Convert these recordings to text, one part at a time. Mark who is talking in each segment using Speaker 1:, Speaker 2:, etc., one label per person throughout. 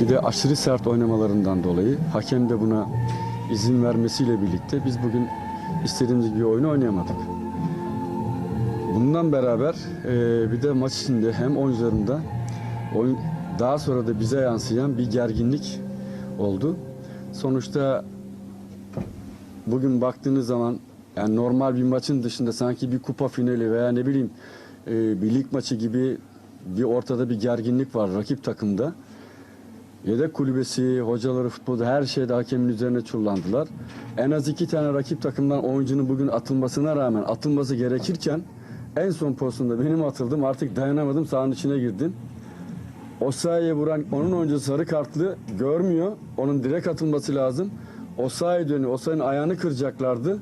Speaker 1: Bir de aşırı sert oynamalarından dolayı hakem de buna izin vermesiyle birlikte biz bugün istediğimiz gibi oyunu oynayamadık. Bundan beraber e, bir de maç içinde hem oyuncularında oyun daha sonra da bize yansıyan bir gerginlik oldu. Sonuçta bugün baktığınız zaman yani normal bir maçın dışında sanki bir kupa finali veya ne bileyim e, bir lig maçı gibi bir ortada bir gerginlik var rakip takımda. Yedek kulübesi, hocaları, futbolda her şeyde hakemin üzerine çullandılar. En az iki tane rakip takımdan oyuncunun bugün atılmasına rağmen atılması gerekirken en son pozisyonda benim atıldım. Artık dayanamadım sahanın içine girdim. O sahaya vuran onun oyuncusu sarı kartlı görmüyor. Onun direkt atılması lazım. O sahaya dönüyor. O sahanın ayağını kıracaklardı.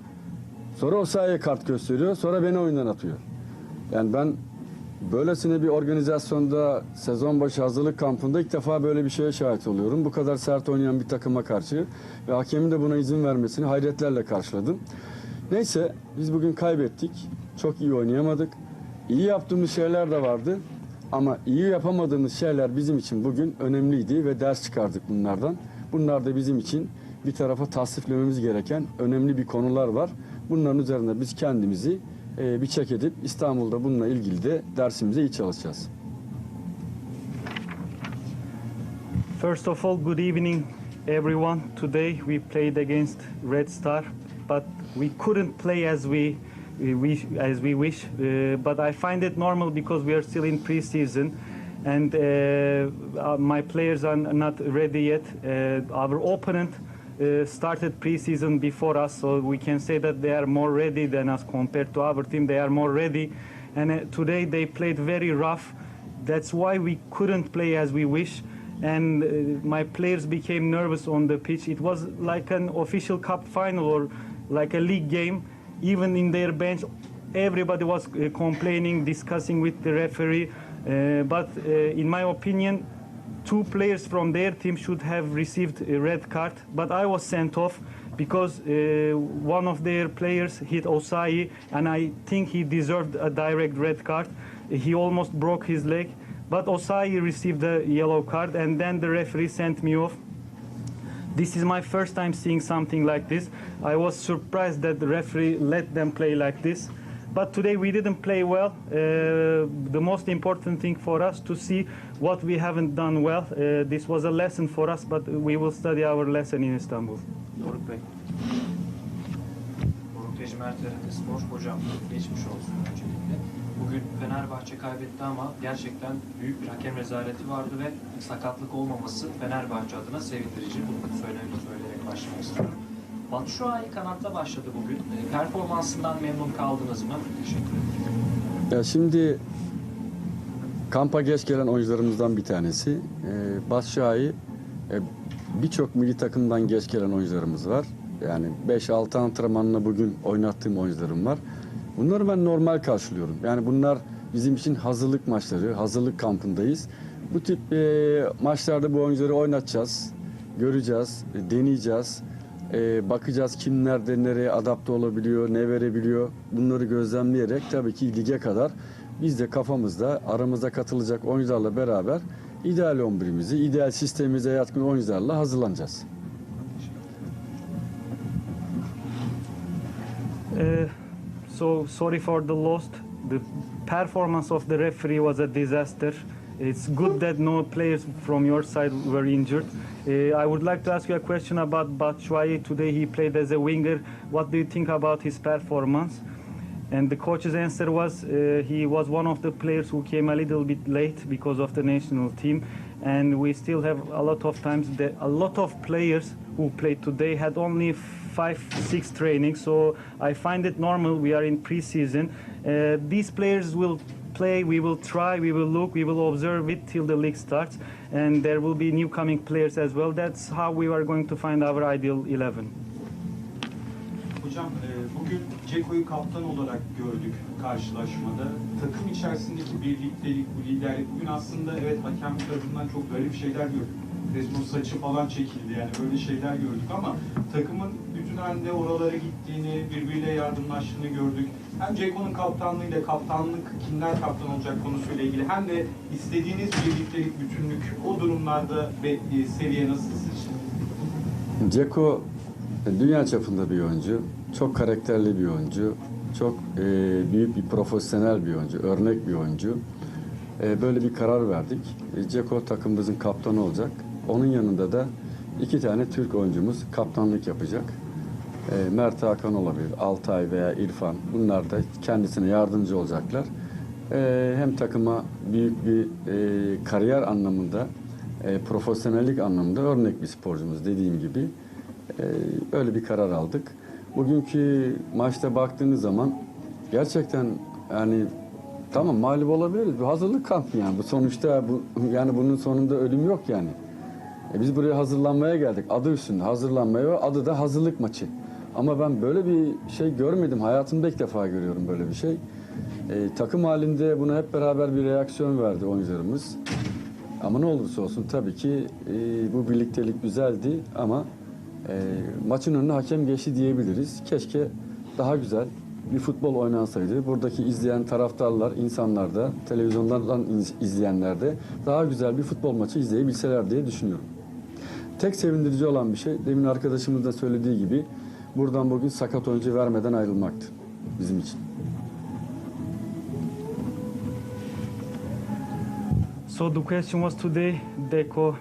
Speaker 1: Sonra o sahaya kart gösteriyor. Sonra beni oyundan atıyor. Yani ben böylesine bir organizasyonda sezon başı hazırlık kampında ilk defa böyle bir şeye şahit oluyorum. Bu kadar sert oynayan bir takıma karşı ve hakemin de buna izin vermesini hayretlerle karşıladım. Neyse biz bugün kaybettik. Çok iyi oynayamadık. İyi yaptığımız şeyler de vardı. Ama iyi yapamadığımız şeyler bizim için bugün önemliydi ve ders çıkardık bunlardan. Bunlar da bizim için bir tarafa tasdiflememiz gereken önemli bir konular var. Bunların üzerinde biz kendimizi e, bir çek edip İstanbul'da bununla ilgili de dersimize iyi çalışacağız.
Speaker 2: First of all, good evening, everyone. Today we played against Red Star, but we couldn't play as we, we as we wish. Uh, but I find it normal because we are still in preseason, and uh, uh, my players are not ready yet. Uh, our opponent uh, started preseason before us, so we can say that they are more ready than us compared to our team. They are more ready, and uh, today they played very rough. That's why we couldn't play as we wish and uh, my players became nervous on the pitch. It was like an official cup final or like a league game. Even in their bench, everybody was uh, complaining, discussing with the referee. Uh, but uh, in my opinion, two players from their team should have received a red card. But I was sent off because uh, one of their players hit Osai, and I think he deserved a direct red card. He almost broke his leg. But Osai received a yellow card, and then the referee sent me off. This is my first time seeing something like this. I was surprised that the referee let them play like this. But today we didn't play well. Uh, the most important thing for us to see what we haven't done well. Uh, this was a lesson for us, but we will study our lesson in Istanbul.
Speaker 3: Doruk Bey. Doruk Tecmer'de spor hocam geçmiş olsun öncelikle. Bugün Fenerbahçe kaybetti ama gerçekten büyük bir hakem rezaleti vardı ve sakatlık olmaması Fenerbahçe adına sevindirici. Bunu söyleyerek başlamak istiyorum. Batu Şuay kanatta başladı bugün. E, Performansından memnun kaldınız mı? Teşekkür ederim.
Speaker 1: Ya şimdi kampa geç gelen oyuncularımızdan bir tanesi. Ee, e, birçok milli takımdan geç gelen oyuncularımız var. Yani 5-6 antrenmanla bugün oynattığım oyuncularım var. Bunları ben normal karşılıyorum. Yani bunlar bizim için hazırlık maçları, hazırlık kampındayız. Bu tip e, maçlarda bu oyuncuları oynatacağız, göreceğiz, e, deneyeceğiz. E, bakacağız kim nereye adapte olabiliyor, ne verebiliyor. Bunları gözlemleyerek tabii ki lige kadar biz de kafamızda aramızda katılacak oyuncularla beraber ideal 11'imizi, ideal sistemimize yatkın oyuncularla hazırlanacağız.
Speaker 2: Uh, so sorry for the loss. The performance of the referee was a disaster. It's good that no players from your side were injured. Uh, I would like to ask you a question about Batshuayi. Today he played as a winger. What do you think about his performance? And the coach's answer was uh, he was one of the players who came a little bit late because of the national team. And we still have a lot of times that a lot of players who played today had only five, six trainings. So I find it normal. We are in preseason. Uh, these players will play. We will try. We will look. We will observe it till the league starts. And there will be new coming players as well. That's how we are going to find our ideal 11.
Speaker 4: Hocam e, bugün Ceko'yu kaptan olarak gördük karşılaşmada. Takım içerisindeki birliktelik, bu liderlik bugün aslında evet hakem tarafından çok garip şeyler gördük. Resmen saçı falan çekildi yani böyle şeyler gördük ama takımın bütün halinde oralara gittiğini, birbiriyle yardımlaştığını gördük. Hem Ceko'nun kaptanlığıyla kaptanlık kimler kaptan olacak konusuyla ilgili hem de istediğiniz birliktelik, bütünlük o durumlarda ve e, seviye nasıl sizce?
Speaker 1: Ceko e, dünya çapında bir oyuncu. Çok karakterli bir oyuncu. Çok e, büyük bir profesyonel bir oyuncu. Örnek bir oyuncu. E, böyle bir karar verdik. E, Ceko takımımızın kaptanı olacak. Onun yanında da iki tane Türk oyuncumuz kaptanlık yapacak. E, Mert Hakan olabilir, Altay veya İrfan. Bunlar da kendisine yardımcı olacaklar. E, hem takıma büyük bir e, kariyer anlamında, e, profesyonellik anlamında örnek bir sporcumuz dediğim gibi. E, öyle bir karar aldık. Bugünkü maçta baktığınız zaman gerçekten yani tamam mağlup olabiliriz. Bu hazırlık kampı yani. Bu sonuçta bu yani bunun sonunda ölüm yok yani. E biz buraya hazırlanmaya geldik. Adı üstünde hazırlanmaya ve adı da hazırlık maçı. Ama ben böyle bir şey görmedim. Hayatımda ilk defa görüyorum böyle bir şey. E, takım halinde buna hep beraber bir reaksiyon verdi oyuncularımız. Ama ne olursa olsun tabii ki e, bu birliktelik güzeldi ama e, maçın önüne hakem geçti diyebiliriz. Keşke daha güzel bir futbol oynansaydı. Buradaki izleyen taraftarlar, insanlar da, televizyonlardan iz- izleyenler de daha güzel bir futbol maçı izleyebilseler diye düşünüyorum. Tek sevindirici olan bir şey, demin arkadaşımız da söylediği gibi, buradan bugün sakat oyuncu vermeden ayrılmaktı bizim için.
Speaker 2: So the question was today, Deco, uh,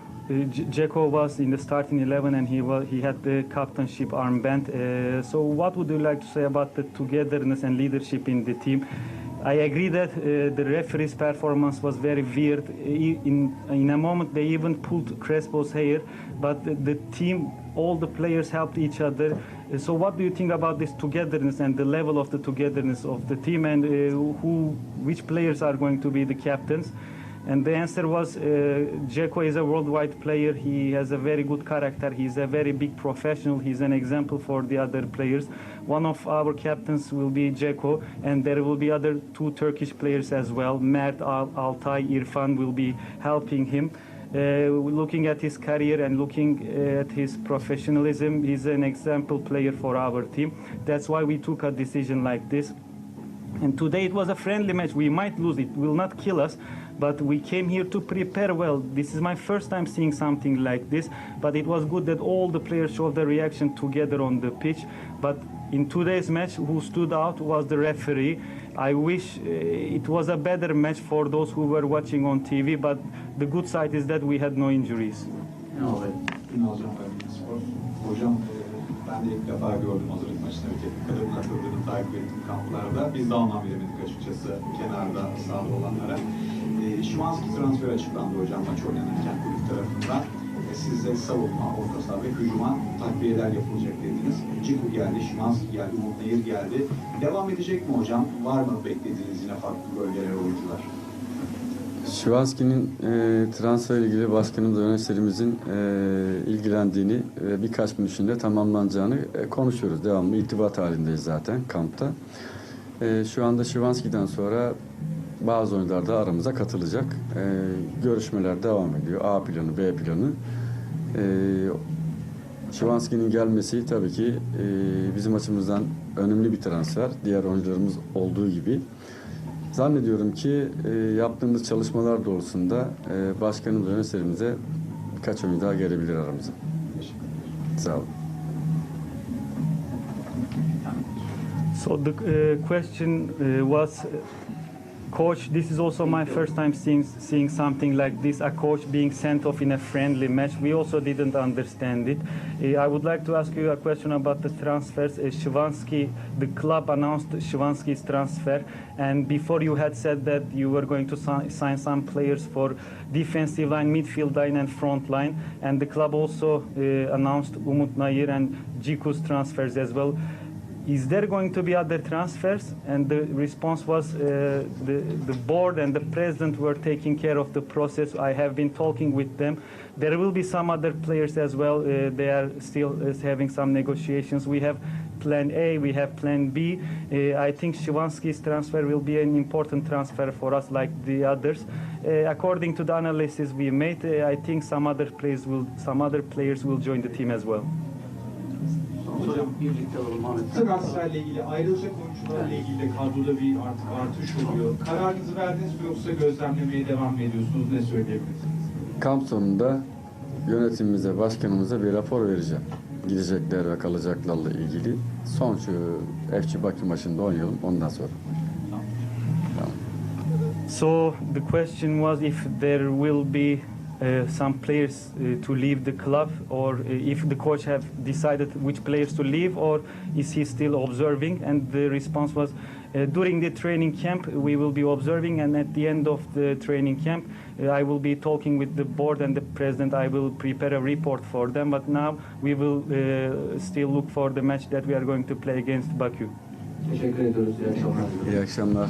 Speaker 2: J- Dzeko was in the starting 11 and he was, he had the captainship armband. Uh, so what would you like to say about the togetherness and leadership in the team? I agree that uh, the referee's performance was very weird. In, in a moment, they even pulled Crespo's hair, but the, the team, all the players helped each other. Uh, So, what do you think about this togetherness and the level of the togetherness of the team, and uh, who, which players are going to be the captains? And the answer was uh, is a worldwide player. He has a very good character. He's a very big professional. He's an example for the other players. One of our captains will be Dzeko, and there will be other two Turkish players as well. Mert, Al- Altay, Irfan will be helping him. Uh, looking at his career and looking at his professionalism, he's an example player for our team. That's why we took a decision like this. And today it was a friendly match. We might lose it, will not kill us, but we came here to prepare well. This is my first time seeing something like this, but it was good that all the players showed their reaction together on the pitch. But in today's match, who stood out was the referee. I wish uh, it was a better match for those who were watching on TV, but the good side is that we had no injuries.
Speaker 5: Ünal Ben de ilk defa gördüm hazırlık maçını ve teknik kadar katıldığını takip ettim kamplarda. Biz de anlam veremedik açıkçası kenarda sahada olanlara. E, Şimanski transfer açıklandı hocam maç oynanırken kulüp tarafından. E, siz de savunma, orta saha ve hücuma takviyeler yapılacak dediniz. Ciku geldi, Şimanski geldi, Umut Nehir geldi. Devam edecek mi hocam? Var mı beklediğiniz yine farklı bölgelere oyuncular?
Speaker 1: Şivanski'nin e, transfer ilgili başkanımız yöneticilerimizin e, ilgilendiğini ve birkaç gün içinde tamamlanacağını e, konuşuyoruz. Devamlı irtibat halindeyiz zaten kampta. E, şu anda Şivanski'den sonra bazı oyuncular da aramıza katılacak. E, görüşmeler devam ediyor. A planı, B planı. E, Şivanski'nin gelmesi tabii ki e, bizim açımızdan önemli bir transfer. Diğer oyuncularımız olduğu gibi. Zannediyorum ki e, yaptığımız çalışmalar doğrultusunda e, başkanımız yöneticilerimize birkaç oyuncu daha gelebilir aramıza. Sağ olun.
Speaker 2: So the uh, question uh, was, coach, this is also my first time seeing seeing something like this. A coach being sent off in a friendly match. We also didn't understand it. Uh, I would like to ask you a question about the transfers. Uh, Shivansky, the club announced Shivansky's transfer, and before you had said that you were going to si- sign some players for defensive line, midfield line, and front line, and the club also uh, announced Umut Nayir and Jiku's transfers as well is there going to be other transfers? And the response was uh, the, the board and the president were taking care of the process. I have been talking with them. There will be some other players as well. Uh, they are still uh, having some negotiations. We have plan A, we have plan B. Uh, I think Shivansky's transfer will be an important transfer for us like the others. Uh, according to the analysis we made, uh, I think some other players will some other players will join the team as well.
Speaker 4: Hocam
Speaker 6: birlikte olalım Ahmet.
Speaker 4: transferle ilgili, ayrılacak oyuncularla ilgili de kadroda bir artık artış oluyor. Kararınızı verdiniz mi yoksa gözlemlemeye devam mı ediyorsunuz? Ne söyleyebilirsiniz?
Speaker 1: Kamp sonunda yönetimimize, başkanımıza bir rapor vereceğim. Gidecekler ve kalacaklarla ilgili. Son şu FC Bakü maçında oynayalım ondan sonra. Tamam.
Speaker 2: So the question was if there will be uh, some players uh, to leave the club, or uh, if the coach have decided which players to leave, or is he still observing? And the response was, uh, during the training camp we will be observing, and at the end of the training camp uh, I will be talking with the board and the president. I will prepare a report for them. But now we will uh, still look for the match that we are going to play against Baku.
Speaker 6: Teşekkür ediyoruz. İyi akşamlar.
Speaker 1: İyi akşamlar.